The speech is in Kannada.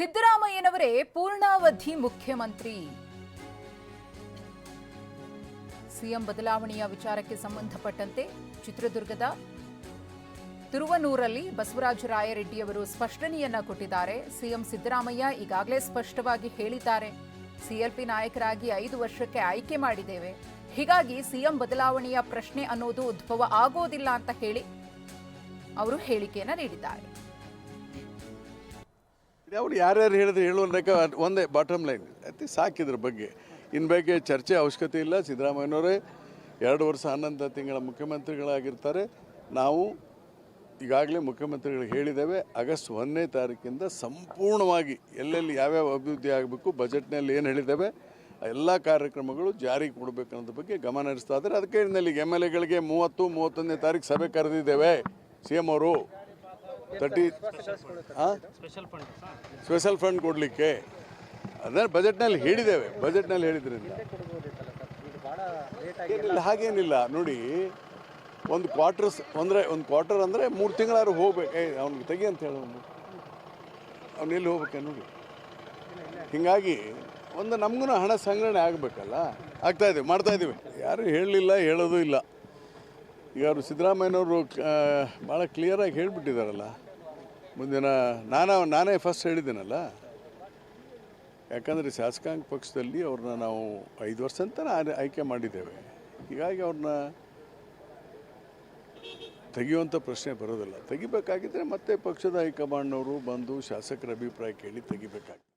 ಸಿದ್ದರಾಮಯ್ಯನವರೇ ಪೂರ್ಣಾವಧಿ ಮುಖ್ಯಮಂತ್ರಿ. ಸಿಎಂ ಬದಲಾವಣೆಯ ವಿಚಾರಕ್ಕೆ ಸಂಬಂಧಪಟ್ಟಂತೆ ಚಿತ್ರದುರ್ಗದ ತಿರುವನೂರಲ್ಲಿ ಬಸವರಾಜ ರಾಯರೆಡ್ಡಿಯವರು ಸ್ಪಷ್ಟನೆಯನ್ನ ಕೊಟ್ಟಿದ್ದಾರೆ. ಸಿಎಂ ಸಿದ್ದರಾಮಯ್ಯ ಈಗಾಗಲೇ ಸ್ಪಷ್ಟವಾಗಿ ಹೇಳಿದ್ದಾರೆ. ಸಿಎಲ್ಪಿ ನಾಯಕರಾಗಿ ಐದು ವರ್ಷಕ್ಕೆ ಆಯ್ಕೆ ಮಾಡಿದ್ದೇವೆ. ಹೀಗಾಗಿ ಸಿಎಂ ಬದಲಾವಣೆಯ ಪ್ರಶ್ನೆ ಅನ್ನೋದು ಉದ್ಭವ ಆಗೋದಿಲ್ಲ ಅಂತ ಹೇಳಿ ಅವರು ಹೇಳಿಕೆಯನ್ನ ನೀಡಿದ್ದಾರೆ. ಅವ್ರು ಯಾರ್ಯಾರು ಹೇಳಿದ್ರೆ ಹೇಳುವಂತ ಒಂದೇ ಬಾಟಮ್ ಲೈನ್ ಅತಿ ಸಾಕಿದ್ರ ಬಗ್ಗೆ. ಇನ್ನು ಬಗ್ಗೆ ಚರ್ಚೆ ಅವಶ್ಯಕತೆ ಇಲ್ಲ. ಸಿದ್ದರಾಮಯ್ಯನವರೇ ಎರಡು ವರ್ಷ ಹನ್ನೊಂದು ತಿಂಗಳ ಮುಖ್ಯಮಂತ್ರಿಗಳಾಗಿರ್ತಾರೆ. ನಾವು ಈಗಾಗಲೇ ಮುಖ್ಯಮಂತ್ರಿಗಳಿಗೆ ಹೇಳಿದ್ದೇವೆ. ಆಗಸ್ಟ್ ಒಂದನೇ ತಾರೀಕಿಂದ ಸಂಪೂರ್ಣವಾಗಿ ಎಲ್ಲೆಲ್ಲಿ ಯಾವ್ಯಾವ ಅಭಿವೃದ್ಧಿ ಆಗಬೇಕು ಬಜೆಟ್ನಲ್ಲಿ ಏನು ಹೇಳಿದ್ದೇವೆ ಎಲ್ಲ ಕಾರ್ಯಕ್ರಮಗಳು ಜಾರಿಗೆ ಕೊಡಬೇಕು ಅನ್ನೋದ್ರ ಬಗ್ಗೆ ಗಮನ ಹರಿಸ್ತಾ ಇದ್ದಾರೆ. ಅದಕ್ಕೆ ಎಂ ಎಲ್ ಎಗಳಿಗೆ ಮೂವತ್ತು, ಮೂವತ್ತೊಂದನೇ ತಾರೀಕು ಸಭೆ ಕರೆದಿದ್ದೇವೆ. ಸಿ ಎಂ ಅವರು. ತರ್ಟಿ ಹಾಂ ಸ್ಪೆಷಲ್ ಫಂಡ್ ಕೊಡಲಿಕ್ಕೆ? ಅಂದರೆ ಬಜೆಟ್ನಲ್ಲಿ ಹೇಳಿದ್ದೇವೆ, ಬಜೆಟ್ನಲ್ಲಿ ಹೇಳಿದ್ರಿಂದ. ಹಾಗೇನಿಲ್ಲ. ನೋಡಿ, ಒಂದು ಕ್ವಾರ್ಟರ್ಸ್ ಅಂದರೆ, ಒಂದು ಕ್ವಾರ್ಟರ್ ಅಂದರೆ ಮೂರು ತಿಂಗಳಾದ್ರು ಹೋಗ್ಬೇಕು. ಏ, ಅವ್ನಿಗೆ ತೆಗಿ ಅಂತ ಹೇಳಿ ಅವ್ನು. ಎಲ್ಲಿ ಹೋಗ್ಬೇಕೆ ನೋಡಿ. ಹೀಗಾಗಿ, ಒಂದು ನಮಗೂ ಹಣ ಸಂಗ್ರಹಣೆ ಆಗಬೇಕಲ್ಲ? ಆಗ್ತಾಯಿದ್ದೀವಿ ಮಾಡ್ತಾಯಿದ್ದೀವಿ ಯಾರು ಹೇಳಲಿಲ್ಲ, ಹೇಳೋದು ಇಲ್ಲ. ಈಗ ಅವರು ಸಿದ್ದರಾಮಯ್ಯನವರು ಭಾಳ ಕ್ಲಿಯರಾಗಿ ಹೇಳಿಬಿಟ್ಟಿದ್ದಾರಲ್ಲ ಮುಂದಿನ ನಾನು, ನಾನೇ ಫಸ್ಟ್ ಹೇಳಿದ್ದೀನಲ್ಲ. ಯಾಕಂದರೆ ಶಾಸಕಾಂಗ ಪಕ್ಷದಲ್ಲಿ ಅವ್ರನ್ನ ನಾವು ಐದು ವರ್ಷ ಅಂತ ಆಯ್ಕೆ ಮಾಡಿದ್ದೇವೆ. ಹೀಗಾಗಿ ಅವ್ರನ್ನ ತೆಗೆಯುವಂಥ ಪ್ರಶ್ನೆ ಬರೋದಿಲ್ಲ. ತೆಗಿಬೇಕಾಗಿದ್ದರೆ ಮತ್ತೆ ಪಕ್ಷದ ಹೈಕಮಾಂಡ್ನವರು ಬಂದು ಶಾಸಕರ ಅಭಿಪ್ರಾಯ ಕೇಳಿ ತೆಗಿಬೇಕಾಗ್ತದೆ.